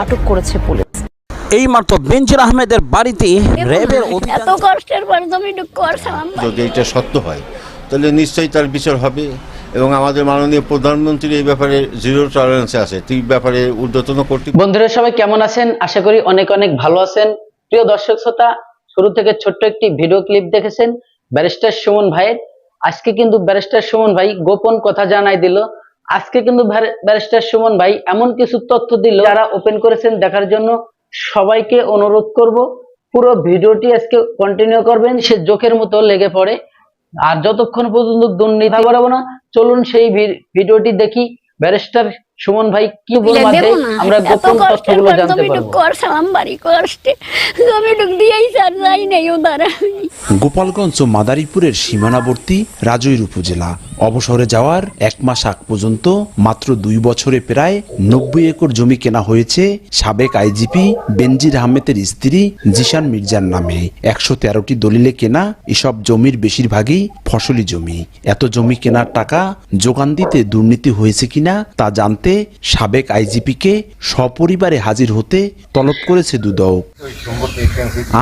আটক করেছে পুলিশ। এই মাত্র বেঞ্জির আহমেদের বাড়িতে র্যাবের এত কষ্টের পরে তুমি যদি এটা সত্য হয় তাহলে নিশ্চয়ই তার বিচার হবে এবং আমাদের মাননীয় প্রধানমন্ত্রী এই ব্যাপারে জিরো টলারেন্সে আছে। এই ব্যাপারে ঊর্ধ্বতন কর্তৃপক্ষ বন্ধুরা সবাই কেমন আছেন? আশা করি অনেক অনেক ভালো আছেন। প্রিয় দর্শক শ্রোতা শুরু থেকে ছোট্ট একটি ভিডিও ক্লিপ দেখেছেন ব্যারিস্টার সুমন ভাইয়ের। আজকে কিন্তু ব্যারিস্টার সুমন ভাই গোপন কথা জানাই দিল। আজকে কিন্তু ব্যারিস্টার সুমন ভাই এমন কিছু তথ্য দিল যারা ওপেন করেছেন দেখার জন্য। সবাইকে অনুরোধ করব, পুরো ভিডিওটি আজকে কন্টিনিউ করবেন, সে জোকের মতো লেগে পড়ে। আর যতক্ষণ পর্যন্ত দুর্নীতি করাবো না, চলুন সেই ভিডিওটি দেখি। ব্যারিস্টার সুমন ভাই কি বল মাঝে দেবো না। আমরা গোপন তথ্যগুলো জানতে পারব। বাড়ি কষ্টে। তুমি একটু দিয়েই স্যার যাই নাই ওদার গোপালগঞ্জ ও মাদারীপুরের সীমানাবর্তী রাজৈর উপজেলা। অবসরে যাওয়ার এক মাস আগ পর্যন্ত মাত্র দুই বছরে প্রায় নব্বই একর জমি কেনা হয়েছে সাবেক আইজিপি বেনজির আহমেদের স্ত্রী জিশান মির্জার নামে। একশো তেরোটি দলিলে কেনা এসব জমির বেশিরভাগই ফসলি জমি। এত জমি কেনার টাকা যোগান দিতে দুর্নীতি হয়েছে কিনা তা জানতে সাবেক আইজিপিকে সপরিবারে হাজির হতে তলব করেছে দুদক।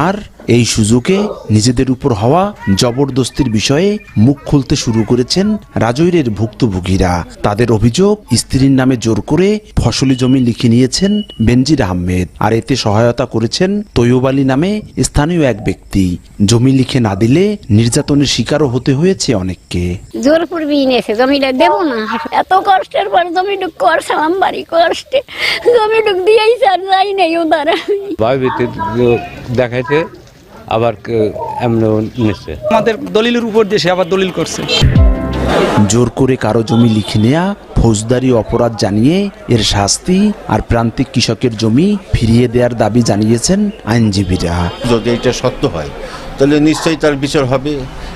আর এই সুযোগে নিজেদের উপর হওয়া জবরদস্তির বিষয়ে মুখ খুলতে শুরু করেছেন রাজৈরের ভুক্তভোগীরা। তাদের অভিযোগ স্ত্রীর নামে জোর করে ফসলি জমি লিখে নিয়েছেন বেনজির আহমেদ। আর এতে সহায়তা করেছেন তৈয়ব আলী নামে স্থানীয় এক ব্যক্তি। জমি লিখে না দিলে নির্যাতনের শিকারও হতে হয়েছে অনেককে। জোর পূর্বি নিয়েছে জমিটা দেবো না। এত কষ্টের পরে একটু করছিলাম বাড়ি কষ্টে একটু দিয়েই স্যার যাই নাই ভয়ভীতি দেখাইছে। আবার নিচ্ছে আমাদের দলিলের উপর দিয়ে সে আবার দলিল করছে। জোর করে কারও জমি লিখে নেয়া ফৌজদারি অপরাধ জানিয়ে এর শাস্তি আর প্রান্তিক কৃষকের জমি ফিরিয়ে দেওয়ার দাবি জানিয়েছেন আইনজীবীরা। যদি এটা সত্য হয় তাহলে নিশ্চয়ই তার বিচার হবে।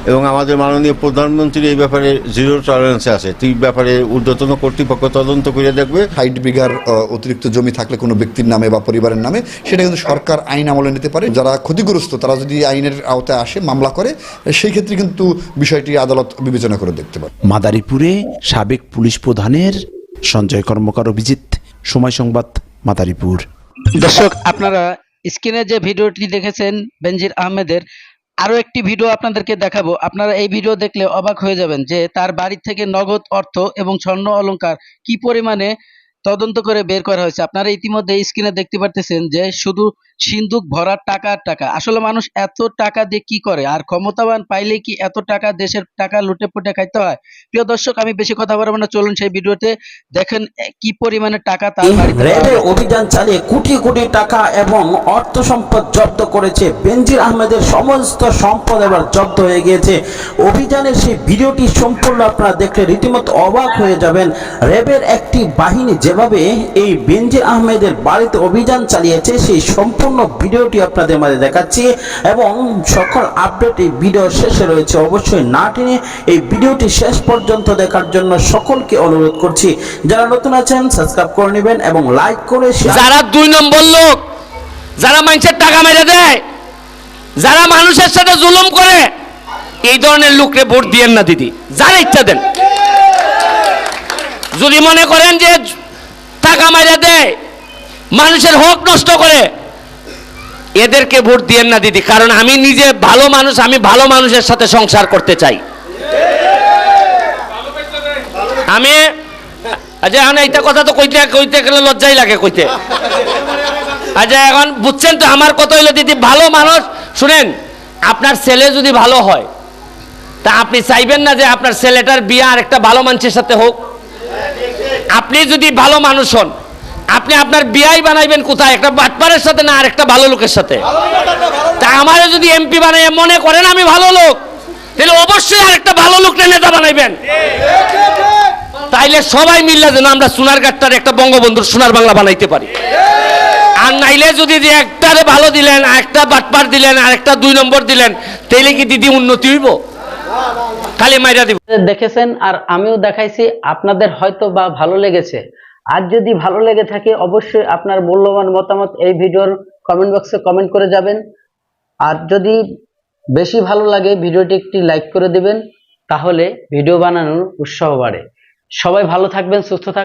এবং আমাদের মাননীয় প্রধানমন্ত্রী এই ব্যাপারে জিরো টলারেন্সে আছে। এই ব্যাপারে ঊর্ধ্বতন কর্তৃপক্ষ তদন্ত করে দেখবে। ষাট বিঘার আহ, অতিরিক্ত জমি থাকলে কোনো ব্যক্তির নামে বা পরিবারের নামে সেটা কিন্তু সরকার আইন আমলে নিতে পারে। যারা ক্ষতিগ্রস্ত তারা যদি আইনের আওতায় আসে মামলা করে সেই ক্ষেত্রে কিন্তু বিষয়টি আদালত বিবেচনা করে দেখতে পারে। মাদারীপুরে সাবেক পুলিশ প্রধানের সঞ্জয় কর্মকার অভিজিৎ। সময় সংবাদ মাদারীপুর। দর্শক আপনারা স্ক্রিনে যে ভিডিওটি দেখেছেন বেনজির আহমেদের আরও একটি ভিডিও আপনাদেরকে দেখাবো। আপনারা এই ভিডিও দেখলে অবাক হয়ে যাবেন যে তার বাড়ি থেকে নগদ অর্থ এবং স্বর্ণ অলঙ্কার কি পরিমাণে তদন্ত করে বের করা হয়েছে। আপনারা ইতিমধ্যে স্ক্রিনে দেখতে পারতেছেন যে শুধু সিন্ধুক ভরার টাকা টাকা। আসলে মানুষ এত টাকা দিয়ে কি করে? আর ক্ষমতাবান পাইলে কি এত টাকা দেশের টাকা লুটে পুটে খাইতে হয়? প্রিয় দর্শক আমি বেশি কথা বলব না। চলুন সেই ভিডিওতে দেখেন কি পরিমাণে টাকা তার বাড়িতে পাওয়া অভিযান চালিয়ে কোটি কোটি টাকা এবং অর্থ সম্পদ জব্দ করেছে বেনজির আহমেদের সমস্ত সম্পদ এবার জব্দ হয়ে গিয়েছে। অভিযানের সেই ভিডিওটি সম্পূর্ণ আপনারা দেখলে রীতিমতো অবাক হয়ে যাবেন। র্যাবের একটি বাহিনী যেভাবে এই বেনজির আহমেদের বাড়িতে অভিযান চালিয়েছে সেই সম্পূর্ণ ভিডিওটি আপনাদের মাঝে দেখাচ্ছি এবং সকল আপডেট এই ভিডিও শেষে রয়েছে, অবশ্যই না টেনে এই ভিডিওটি শেষ পর্যন্ত দেখার জন্য সকলকে অনুরোধ করছি। যারা নতুন আছেন সাবস্ক্রাইব করে নেবেন এবং লাইক করে যারা দুই নম্বর লোক, যারা মানুষের টাকা মেরে দেয়, যারা মানুষের সাথে জুলুম করে, এই ধরনের লোককে ভোট দিয়েন না, দিদি। যারা ইচ্ছা দেন। যদি মনে করেন যে টাকা মাইরা দেয়, মানুষের হক নষ্ট করে এদেরকে ভোট দিয়েন না দিদি, কারণ আমি নিজে ভালো মানুষ, আমি ভালো মানুষের সাথে সংসার করতে চাই। আমি আচ্ছা এখন এইটা কথা তো কইতে কইতে গেলে লজ্জাই লাগে কইতে। আচ্ছা এখন বুঝছেন তো আমার কথা হইল, দিদি, ভালো মানুষ, শুনেন, আপনার ছেলে যদি ভালো হয়, তা আপনি চাইবেন না যে আপনার ছেলেটার বিয়ে আর একটা ভালো মানুষের সাথে হোক? আপনি যদি ভালো মানুষ হন আপনি আপনার বিয়াই বানাইবেন কোথায়? একটা বাটপারের সাথে না আর একটা ভালো লোকের সাথে? তা আমারও যদি এমপি বানাই মনে করেন আমি ভালো লোক, তাহলে অবশ্যই আর একটা ভালো লোককে নেতা বানাইবেন। তাইলে সবাই মিললে যেন আমরা সোনার গাটটার একটা বঙ্গবন্ধুর সোনার বাংলা বানাইতে পারি। আর নাইলে যদি যে একটারে ভালো দিলেন একটা বাটপার দিলেন আর একটা দুই নম্বর দিলেন, তাইলে কি দিদি উন্নতি হইব? খালি মাইরা দিব। দেখেছেন, আর আমিও দেখাইছি, আপনাদের হয়তো বা ভালো লেগেছে। আর যদি ভালো লেগে থাকে, অবশ্যই আপনার মূল্যবান মতামত এই ভিডিওর কমেন্ট বক্সে কমেন্ট করে যাবেন। আর যদি বেশি ভালো লাগে, ভিডিওটি একটি লাইক করে দিবেন, তাহলে ভিডিও বানানোর উৎসাহ বাড়ে। সবাই ভালো থাকবেন, সুস্থ থাকবেন।